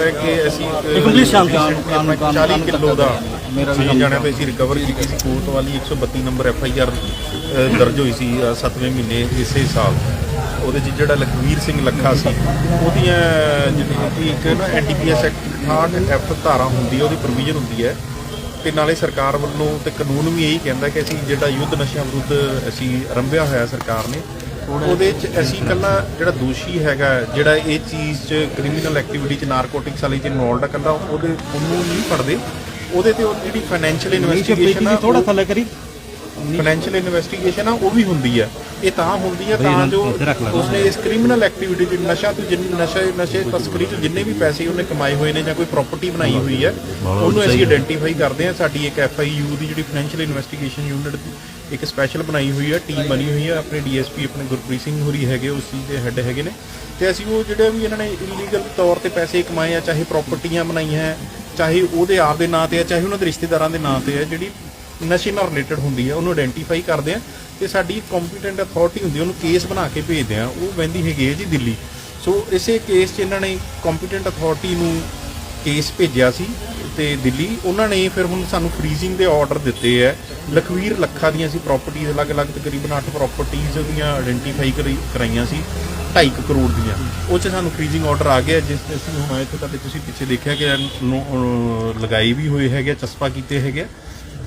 ਹੈ ਕਿ ਅਸੀਂ ਇੱਕ ਪੁਲਿਸ ਸ਼ਾਂਤੀ ਕਾਨੂੰਨ 40 ਕਿਲੋ ਦਾ ਸੀ ਜਾਣਿਆ ਤੇ ਅਸੀਂ ਰਿਕਵਰ ਕੀਤੀ ਸੀ। ਕੋਰਟ ਵਾਲੀ 132 ਨੰਬਰ ਐਫ ਆਈ ਆਰ ਦਰਜ ਹੋਈ ਸੀ 7ਵੇਂ ਮਹੀਨੇ ਇਸੇ ਸਾਲ। ਉਹਦੇ 'ਚ ਜਿਹੜਾ ਲਖਵੀਰ ਸਿੰਘ ਲੱਖਾ ਸੀ ਉਹਦੀਆਂ ਜਿਹੜੀ ਕਿ ਇੱਕ ਨਾ ਐਨਡੀਪੀਐਸ ਐਕਟ 68 ਐਫ ਧਾਰਾ ਹੁੰਦੀ ਹੈ ਉਹਦੀ ਪ੍ਰੋਵੀਜ਼ਨ ਹੁੰਦੀ ਹੈ। ਤੇ ਨਾਲੇ ਸਰਕਾਰ ਵੱਲੋਂ ਤੇ ਕਾਨੂੰਨ ਵੀ ਇਹੀ ਕਹਿੰਦਾ ਕਿ ਅਸੀਂ ਜਿਹੜਾ ਯੁੱਧ ਨਸ਼ਿਆਂ ਵਿਰੁੱਧ ਅਸੀਂ ਆਰੰਭਿਆ ਹੋਇਆ ਸਰਕਾਰ ਨੇ ਉਹਦੇ ਚ ਅਸੀਂ ਕੱਲਾ ਜਿਹੜਾ ਦੋਸ਼ੀ ਹੈਗਾ ਜਿਹੜਾ ਇਹ ਚੀਜ਼ ਚ ਕ੍ਰਿਮੀਨਲ ਐਕਟੀਵਿਟੀ ਚ ਨਾਰਕੋਟਿਕਸ ਵਾਲੀ ਚ ਇਨਵੋਲਡ ਹੈ ਕੱਲਾ ਉਹਦੇ ਉਹਨੂੰ ਨਹੀਂ ਫੜਦੇ। ਉਹਦੇ ਤੇ ਉਹ ਜਿਹੜੀ ਫਾਈਨੈਂਸ਼ੀਅਲ ਇਨਵੈਸਟੀਗੇਸ਼ਨ ਆ ਥੋੜਾ ਥੱਲੇ ਕਰੀ। ਫਾਈਨੈਂਸ਼ੀਅਲ ਇਨਵੈਸਟੀਗੇਸ਼ਨ ਆ ਉਹ ਵੀ ਹੁੰਦੀ ਹੈ ਇਹ ਤਾਂ ਹੁੰਦੀ ਹੈ ਤਾਂ ਜੋ ਉਸਨੇ ਇਸ ਕ੍ਰਿਮੀਨਲ ਐਕਟੀਵਿਟੀ ਚ ਨਸ਼ਾ ਤੋਂ ਜਿੰਨੇ ਨਸ਼ੇ ਨਸ਼ੇ ਤਸਕਰੀ ਤੋਂ ਜਿੰਨੇ ਵੀ ਪੈਸੇ ਉਹਨੇ ਕਮਾਏ ਹੋਏ ਨੇ ਜਾਂ ਕੋਈ ਪ੍ਰਾਪਰਟੀ ਬਣਾਈ ਹੋਈ ਹੈ ਉਹਨੂੰ ਅਸੀਂ ਆਇਡੈਂਟੀਫਾਈ ਕਰਦੇ ਹਾਂ ਸਾਡੀ ਇੱਕ ਐਫ ਆਈ ਯੂ ਦੀ ਜਿਹੜੀ ਫਾਈਨੈਂਸ਼ੀਅਲ ਇਨਵੈਸਟੀਗੇਸ਼ਨ ਯੂਨਿਟ ਇੱਕ ਸਪੈਸ਼ਲ ਬਣਾਈ ਹੋਈ ਹੈ ਟੀਮ ਬਣੀ ਹੋਈ ਹੈ ਆਪਣੇ ਡੀਐਸਪੀ ਆਪਣੇ ਗੁਰਪ੍ਰੀਤ ਸਿੰਘ ਹੋਰੀ ਹੈਗੇ ਉਸ ਚੀਜ਼ ਦੇ ਹੈੱਡ ਹੈਗੇ ਨੇ। ਤੇ ਅਸੀਂ ਉਹ ਜਿਹੜੇ ਵੀ ਇਹਨਾਂ ਨੇ ਇਲੀਗਲ ਤੌਰ ਤੇ ਪੈਸੇ ਕਮਾਏ ਆ ਚਾਹੇ ਪ੍ਰਾਪਰਟੀਆਂ ਬਣਾਈਆਂ ਹੈ, ਚਾਹੇ ਉਹਦੇ ਆਪ ਦੇ ਨਾਂ ਤੇ ਹੈ ਚਾਹੇ ਉਹਨਾਂ ਦੇ ਰਿਸ਼ਤੇਦਾਰਾਂ ਦੇ ਨਾਂ ਤੇ ਹੈ ਜਿਹੜੀ ਨਸ਼ੇ ਨਾਲ ਰਿਲੇਟਡ ਹੁੰਦੀ ਹੈ ਉਹਨੂੰ ਆਇਡੈਂਟੀਫਾਈ ਕਰਦੇ ਆ ਤੇ ਸਾਡੀ ਕੰਪੀਟੈਂਟ ਅਥਾਰਟੀ ਹੁੰਦੀ ਹੈ ਉਹਨੂੰ ਕੇਸ ਬਣਾ ਕੇ ਭੇਜਦੇ ਆ। ਉਹ ਵਹਿੰਦੀ ਹੈਗੀ ਹੈ ਜੀ ਦਿੱਲੀ। ਸੋ ਇਸੇ ਕੇਸ 'ਚ ਇਹਨਾਂ ਨੇ ਕੰਪੀਟੈਂਟ ਅਥਾਰਟੀ ਨੂੰ ਕੇਸ ਭੇਜਿਆ ਸੀ। ਤੇ ਦਿੱਲੀ, ਉਹਨਾਂ ਨੇ ਫਿਰ ਹੁਣ ਸਾਨੂੰ ਫ੍ਰੀਜ਼ਿੰਗ ਦੇ ਆਰਡਰ ਦਿੱਤੇ ਹੈ। ਲਖਵੀਰ ਲੱਖਾ ਦੀਆਂ ਸੀ ਪ੍ਰਾਪਰਟੀਆਂ ਅਲੱਗ-ਅਲੱਗ ਤਕਰੀਬਨ 8 ਪ੍ਰਾਪਰਟੀਆਂ ਦੀਆਂ ਆਇਡੈਂਟੀਫਾਈ ਕਰਾਈਆਂ ਸੀ 2.5 ਕਰੋੜ ਦੀਆਂ। ਉਹ 'ਚ ਸਾਨੂੰ ਫ੍ਰੀਜ਼ਿੰਗ ਆਰਡਰ ਆ ਗਿਆ, ਜਿਸ ਤੇ ਅਸੀਂ ਹੁਣ ਇੱਥੇ ਕਦੇ ਤੁਸੀਂ ਪਿੱਛੇ ਦੇਖਿਆ ਕਿ ਨੂੰ- ਅਹ ਲਗਾਈ ਵੀ ਹੋਏ ਹੈਗੇ ਚਸਪਾ ਕੀਤੇ ਹੈਗੇ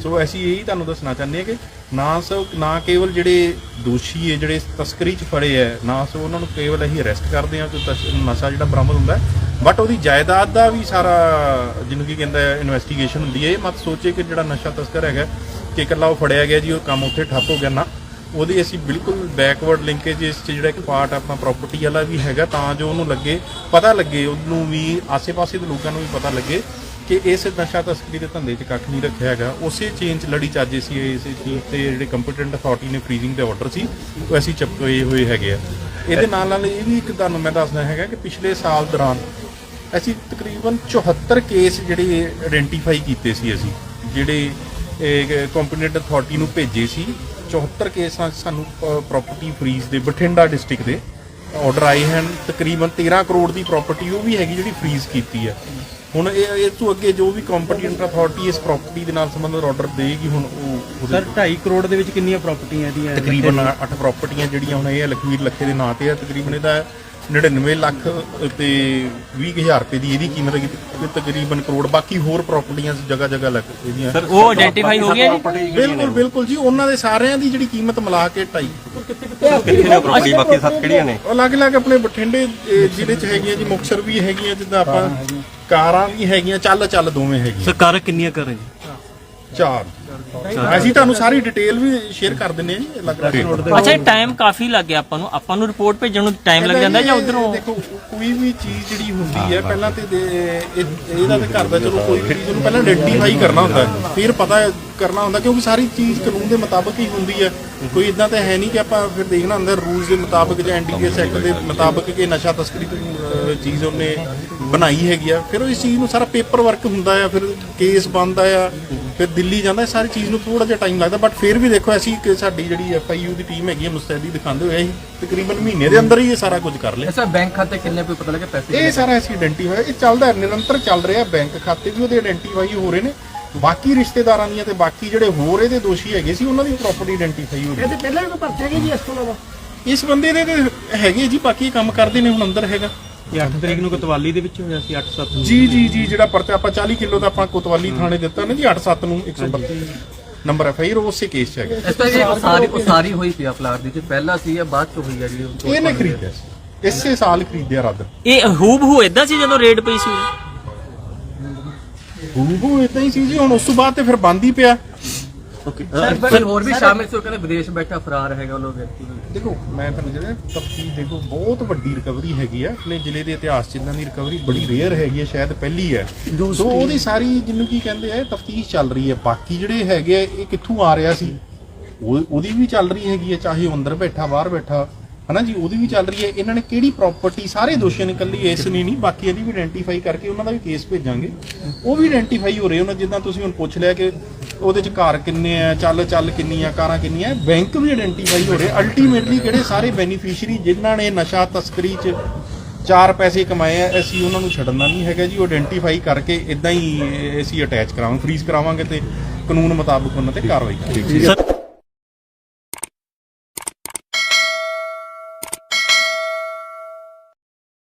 ਸੋ ਅਸੀਂ ਇਹੀ ਤੁਹਾਨੂੰ ਦੱਸਣਾ ਚਾਹੁੰਦੇ ਹਾਂ ਕਿ ਨਾ ਸੋ, ਨਾ ਕੇਵਲ ਜਿਹੜੇ ਦੋਸ਼ੀ ਹੈ, ਜਿਹੜੇ ਤਸਕਰੀ 'ਚ ਫੜੇ ਹੈ, ਨਾ ਸੋ ਉਹਨਾਂ ਨੂੰ ਕੇਵਲ ਅਸੀਂ ਅਰੈਸਟ ਕਰਦੇ ਹਾਂ ਕਿ ਨਸ਼ਾ ਜਿਹੜਾ ਬਰਾਮਦ ਹੁੰਦਾ ਬਟ ਉਹਦੀ ਜਾਇਦਾਦ ਦਾ ਵੀ ਸਾਰਾ ਜਿਹਨੂੰ ਕੀ ਕਹਿੰਦਾ ਇਨਵੈਸਟੀਗੇਸ਼ਨ ਹੁੰਦੀ ਹੈ। ਇਹ ਮਤ ਸੋਚੇ ਕਿ ਜਿਹੜਾ ਨਸ਼ਾ ਤਸਕਰ ਹੈਗਾ ਕਿ ਇਕੱਲਾ ਉਹ ਫੜਿਆ ਗਿਆ ਜੀ ਉਹ ਕੰਮ ਉੱਥੇ ਠੱਪ ਹੋ ਗਿਆ ਨਾ। ਉਹਦੀ ਅਸੀਂ ਬਿਲਕੁਲ ਬੈਕਵਰਡ ਲਿੰਕੇਜ ਇਸ 'ਚ ਜਿਹੜਾ ਇੱਕ ਪਾਰਟ ਆਪਣਾ ਪ੍ਰਾਪਰਟੀ ਵਾਲਾ ਵੀ ਹੈਗਾ ਤਾਂ ਜੋ ਉਹਨੂੰ ਲੱਗੇ ਪਤਾ ਲੱਗੇ ਉਹਨੂੰ ਵੀ ਆਸੇ-ਪਾਸੇ ਦੇ ਲੋਕਾਂ ਨੂੰ ਵੀ ਪਤਾ ਲੱਗੇ ਕਿ ਇਸ ਨਸ਼ਾ ਤਸਕਰੀ ਦੇ ਧੰਦੇ 'ਚ ਕੱਖ ਨਹੀਂ ਰੱਖਿਆ ਹੈਗਾ। ਉਸੇ ਚੇਨ 'ਚ ਲੜੀ ਚਾਜੇ ਸੀ ਇਸੇ ਚੀਜ਼ ਤੇ ਜਿਹੜੇ ਕੰਪੀਟੈਂਟ ਅਥਾਰਟੀ ਨੇ ਫ੍ਰੀਜ਼ਿੰਗ ਦੇ ਆਰਡਰ ਸੀ ਉਹ ਅਸੀਂ ਚਪਕੇ ਹੋਏ ਹੈਗੇ ਆ। ਇਹਦੇ ਨਾਲ ਨਾਲ ਇਹ ਵੀ ਇੱਕ ਤੁਹਾਨੂੰ ਮੈਂ ਦੱਸਦਾ ਹੈਗਾ ਕਿ ਪਿਛਲੇ ਸਾਲ ਦੌਰਾਨ ਅਸੀਂ ਤਕਰੀਬਨ 74 ਕੇਸ ਜਿਹੜੇ ਆਇਡੈਂਟੀਫਾਈ ਕੀਤੇ ਸੀ ਅਸੀਂ ਜਿਹੜੇ ਕੰਪੀਟੈਂਟ ਅਥਾਰਟੀ ਨੂੰ ਭੇਜੇ ਸੀ 74 ਕੇਸਾਂ 'ਚ ਸਾਨੂੰ ਪ੍ਰਾਪਰਟੀ ਫਰੀਜ਼ ਦੇ ਬਠਿੰਡਾ ਡਿਸਟ੍ਰਿਕਟ ਦੇ ਆਰਡਰ ਆਏ ਹਨ। ਤਕਰੀਬਨ 13 ਕਰੋੜ ਦੀ ਪ੍ਰਾਪਰਟੀ ਉਹ ਵੀ ਹੈਗੀ ਜਿਹੜੀ ਫਰੀਜ਼ ਕੀਤੀ ਹੈ ਹੁਣ ਇਹ ਇਹ ਤੋਂ ਅੱਗੇ ਜੋ ਵੀ ਕੰਪੀਟੈਂਟ ਅਥਾਰਟੀ ਇਸ ਪ੍ਰਾਪਰਟੀ ਦੇ ਨਾਲ ਸੰਬੰਧਿਤ ਆਰਡਰ ਦੇਗੀ ਹੁਣ ਉਹ ਸਰ 2.5 ਕਰੋੜ ਦੇ ਵਿੱਚ ਕਿੰਨੀਆਂ ਪ੍ਰਾਪਰਟੀਆਂ ਇਹਦੀਆਂ? ਤਕਰੀਬਨ 8 ਪ੍ਰਾਪਰਟੀਆਂ ਜਿਹੜੀਆਂ ਹੁਣ ਇਹ ਲਖਵੀਰ ਲੱਖੇ ਦੇ ਨਾਂ ਤੇ ਆ ਤਕਰੀਬਨ ਇਹਦਾ 99 ਲੱਖ ਤੇ 20000 ਰੁਪਏ ਦੀ ਇਹਦੀ ਕੀਮਤ ਹੈਗੀ ਤੇ ਤਕਰੀਬਨ ਕਰੋੜ। ਬਾਕੀ ਹੋਰ ਪ੍ਰਾਪਰਟੀਆਂ ਜਗ੍ਹਾ ਜਗ੍ਹਾ ਲੱਗ ਇਹਦੀਆਂ ਸਰ ਉਹ ਆਇਡੈਂਟੀਫਾਈ ਹੋ ਗਿਆ ਜੀ? ਬਿਲਕੁਲ ਬਿਲਕੁਲ ਜੀ ਉਹਨਾਂ ਦੇ ਸਾਰਿਆਂ ਦੀ ਜਿਹੜੀ ਕੀਮਤ ਮਿਲਾ ਕੇ 2.5 ਕਿੱਥੇ ਨੇ ਪ੍ਰਾਪਰਟੀ ਬਾਕੀ ਸੱਤ ਕਿਹੜੀਆਂ ਨੇ? ਅਲੱਗ-ਅਲੱਗ ਆਪਣੇ ਬਠਿੰਡੇ ਜ਼ਿਲ੍ਹੇ ਚ ਹੈਗੀਆਂ ਜੀ ਮੁਕਤਸਰ ਵੀ ਹੈਗੀਆਂ ਜਿੱਦਾਂ ਆਪਾਂ ਕਾਰਾਂ ਵੀ ਹੈਗੀਆਂ ਚੱਲ ਚੱਲ ਦੋਵੇਂ ਹੈਗੀਆਂ। ਸਰਕਾਰ ਕਿੰਨੀਆਂ ਕਰ ਰਹੀ ਜੀ? ਚਾਰ। ਅਸੀਂ ਤੁਹਾਨੂੰ ਸਾਰੀ ਡਿਟੇਲ ਵੀ ਸ਼ੇਅਰ ਕਰ ਦਿੰਨੇ ਆ ਜੀ ਅਲੱਗ-ਅਲੱਗ ਅੱਛਾ ਟਾਈਮ ਕਾਫੀ ਲੱਗ ਗਿਆ ਆਪਾਂ ਨੂੰ। ਆਪਾਂ ਨੂੰ ਰਿਪੋਰਟ ਭੇਜਣ ਨੂੰ ਟਾਈਮ ਲੱਗ ਜਾਂਦਾ ਜਾਂ ਉਧਰੋਂ? ਦੇਖੋ ਕੋਈ ਵੀ ਚੀਜ਼ ਜਿਹੜੀ ਹੁੰਦੀ ਹੈ ਪਹਿਲਾਂ ਤੇ ਦੇ- ਇਹ- ਇਹਦਾ ਤੇ ਘਰ ਦਾ ਚਲੋ ਕੋਈ ਵੀ ਚੀਜ਼ ਨੂੰ ਪਹਿਲਾਂ ਆਇਡੈਂਟੀਫਾਈ ਕਰਨਾ ਹੁੰਦਾ ਹੈ। ਫਿਰ ਪਤਾ ਕਰਨਾ ਹੁੰਦਾ ਕਿਉਂਕਿ ਸਾਰੀ ਚੀਜ਼ ਕਾਨੂੰਨ ਦੇ ਮੁਤਾਬਕ ਹੀ ਹੁੰਦੀ ਹੈ। ਕੋਈ ਇਦਾਂ ਤਾਂ ਹੈ ਨਹੀਂ ਕਿ ਆਪਾਂ ਫਿਰ ਦੇਖਣਾ ਹੁੰਦਾ ਰੂਲਸ ਦੇ ਮੁਤਾਬਕ ਜਾਂ ਐਨਡੀਪੀਐਸ ਐਕਟ ਦੇ ਮੁਤਾਬਕ ਕਿ ਨਸ਼ਾ ਤਸਕਰੀ ਚੀਜ਼ ਉਹਨੇ ਬਣਾਈ ਹੈਗੀ ਆ। ਫਿਰ ਉਹ ਇਸ ਚੀਜ਼ ਨੂੰ ਸਾਰਾ ਪੇਪਰ ਵਰਕ ਹੁੰਦਾ ਆ ਫਿਰ ਕੇਸ ਬਣਦਾ ਆ ਫਿਰ ਦਿੱਲੀ ਜਾਂਦਾ ਇਹ ਸਾਰੀ ਚੀਜ਼ ਨੂੰ ਥੋੜਾ ਜਿਹਾ ਟਾਈਮ ਲੱਗਦਾ ਬਟ ਫਿਰ ਵੀ ਦੇਖੋ ਅਸੀਂ ਕਿ ਸਾਡੀ ਜਿਹੜੀ ਐਫਆਈਯੂ ਦੀ ਟੀਮ ਹੈਗੀ ਹੈ ਮੁਸਤੈਦੀ ਦਿਖਾਉਂਦੇ ਹੋਏ ਅਸੀਂ ਤਕਰੀਬਨ ਮਹੀਨੇ ਦੇ ਅੰਦਰ ਹੀ ਇਹ ਸਾਰਾ ਕੁਝ ਕਰ ਲਿਆ। ਅੱਛਾ ਬੈਂਕ ਖਾਤੇ ਕਿੰਨੇ ਕੋਈ ਪਤਾ ਲੱਗੇ? ਪੈਸੇ ਇਹ ਸਾਰਾ ਅਸੀਂ ਆਇਡੈਂਟੀਫਾਈ ਇਹ ਚੱਲਦਾ ਨਿਰੰਤਰ ਚੱਲ ਰਿਹਾ ਬੈਂਕ ਖਾਤੇ ਵੀ ਉਹਦੇ ਆਇਡੈਂਟੀਫਾਈ ਹੋ ਰਹੇ ਨੇ। ਬਾਕੀ ਰਿਸ਼ਤੇਦਾਰਾਂ ਦੀਆਂ ਤੇ ਬਾਕੀ ਜਿਹੜੇ ਹੋਰ ਇਹਦੇ ਦੋਸ਼ੀ ਹੈਗੇ ਸੀ ਉਹਨਾਂ ਦੀ ਪ੍ਰਾਪਰਟੀ ਆਇਡੈਂਟੀਫਾਈ ਹੋ ਰਹੀ ਇਹਦੇ ਪਹਿਲਾਂ ਵੀ ਕੋਈ ਪਰਚੇ ਹੈਗੇ ਜੀ ਇਸ ਤੋਂ ਇਲਾਵਾ? ਇਸ ਬੰਦੇ ਦੇ ਤੇ ਹੈਗੇ ਜੀ ਬਾਕੀ ਕੰਮ ਕਰਦੇ ਨੇ ਹੁਣ ਅੰਦਰ ਹੈਗਾ। ਇਹ 8 ਤਰੀਕ ਨੂੰ ਕੋਤਵਾਲੀ ਦੇ ਵਿੱਚ ਹੋਇਆ ਸੀ 8-7 ਨੂੰ। ਜੀ ਜੀ ਜੀ ਜਿਹੜਾ ਪਰਚਾ ਆਪਾਂ 40 ਕਿਲੋ ਦਾ ਆਪਾਂ ਕੋਤਵਾਲੀ ਥਾਣੇ ਦਿੱਤਾ ਨਾ ਜੀ 87 ਨੂੰ 132 ਨੰਬਰ। ਐਫ ਆਈ ਆਰ ਉਸੇ ਕੇਸ 'ਚ ਹੈਗਾ। ਇਸ ਤਰ੍ਹਾਂ ਜੀ ਉਹ ਸਾਰੀ ਉਹ ਸਾਰੀ ਹੋਈ ਪਈ ਆ ਪਲਾਟ ਦੀ ਤੇ ਪਹਿਲਾਂ ਸੀ ਜਾਂ ਬਾਅਦ ਚ ਹੋਈ ਆ ਜੀ? ਉਹ? ਇਹਨੇ ਖਰੀਦਿਆ ਸੀ। ਇਸੇ ਸਾਲ ਖਰੀਦਿਆ ਰੱਦ। ਇਹ ਹੂਬ ਹੂ ਇਦਾਂ ਸੀ ਜਦੋਂ ਰੇਡ ਪਈ ਸੀ? ਹੂਬੂ ਇਦਾਂ ਹੀ ਸੀ ਜੀ ਹੁਣ ਉਸ ਤੋਂ ਬਾਅਦ ਤੇ ਫਿਰ ਬੰਦ ਹੀ ਪਿਆ। ਸਰ ਹੋਰ ਵੀ ਸ਼ਾਮਿਲ ਸੀ ਉਹ ਕਹਿੰਦੇ ਵਿਦੇਸ਼ ਬੈਠਾ ਫਰਾਰ ਹੈਗਾ ਉਹ ਲੋਕ ਵਿਅਕਤੀ ਦੇਖੋ ਮੈਂ ਤੁਹਾਨੂੰ ਜਿਹੜਾ ਤਫਤੀਸ਼ ਦੇਖੋ ਬਹੁਤ ਵੱਡੀ ਰਿਕਵਰੀ ਹੈਗੀ ਆ ਆਪਣੇ ਜ਼ਿਲ੍ਹੇ ਦੇ ਇਤਿਹਾਸ 'ਚ ਇਦਾਂ ਦੀ ਰਿਕਵਰੀ ਬੜੀ ਰੇਅਰ ਹੈਗੀ ਆ ਸ਼ਾਇਦ ਪਹਿਲੀ ਹੈ। ਸੋ ਉਹਦੀ ਸਾਰੀ ਜਿਹਨੂੰ ਕੀ ਕਹਿੰਦੇ ਆ ਤਫਤੀਸ਼ ਚੱਲ ਰਹੀ ਹੈ। ਬਾਕੀ ਜਿਹੜੇ ਹੈਗੇ ਆ ਇਹ ਕਿੱਥੋਂ ਆ ਰਿਹਾ ਸੀ? ਉਹ ਉਹਦੀ ਵੀ ਚੱਲ ਰਹੀ ਹੈਗੀ ਹੈ ਚਾਹੇ ਉਹ ਅੰਦਰ ਬੈਠਾ ਬਾਹਰ ਬੈਠਾ। ਹਨਾ ਜੀ ਉਹਦੀ ਵੀ ਚੱਲ ਰਹੀ ਹੈ। ਇਹਨਾਂ ਨੇ ਕਿਹੜੀ ਪ੍ਰਾਪਰਟੀ ਸਾਰੇ ਦੋਸ਼ੀਆਂ ਨੇ ਇਕੱਲੀ ਇਸ ਨਹੀਂ ਨਹੀਂ ਬਾਕੀ ਇਹਦੀ ਵੀ ਆਇਡੈਂਟੀਫਾਈ ਕਰਕੇ ਉਹਨਾਂ ਦਾ ਵੀ ਕੇਸ ਭੇਜਾਂਗੇ। ਉਹ ਵੀ ਆਇਡੈਂਟੀਫਾਈ ਹੋ ਰਹੇ ਉਹਨਾਂ ਜਿੱਦਾਂ ਤੁਸੀਂ ਹੁਣ ਪੁੱਛ ਲਿਆ ਕਿ ਉਹਦੇ ਚ ਘਰ ਕਿੰਨੇ ਆ, ਚੱਲ ਚੱਲ ਕਿੰਨੀਆਂ, ਕਾਰਾਂ ਕਿੰਨੀਆਂ, ਬੈਂਕ ਵੀ ਆਇਡੈਂਟੀਫਾਈ ਹੋ ਰਹੇ ਅਲਟੀਮੇਟਲੀ ਕਿਹੜੇ ਸਾਰੇ ਬੈਨੀਫੀਸ਼ੀਅਰੀ ਜਿਨ੍ਹਾਂ ਨੇ ਨਸ਼ਾ ਤਸਕਰੀ ਚ ਚਾਰ ਪੈਸੇ ਕਮਾਏ ਆ, ਅਸੀਂ ਉਹਨਾਂ ਨੂੰ ਛੱਡਣਾ ਨਹੀਂ ਹੈਗਾ ਜੀ। ਉਹ ਆਇਡੈਂਟੀਫਾਈ ਕਰਕੇ ਇਦਾਂ ਹੀ ਅਸੀਂ ਅਟੈਚ ਕਰਾਵਾਂਗੇ ਫ੍ਰੀਜ਼ ਕਰਾਵਾਂਗੇ ਤੇ ਕਾਨੂੰਨ ਮੁਤਾਬਕ ਉਹਨਾਂ ਤੇ ਕਾਰਵਾਈ ਕਰਾਂਗੇ।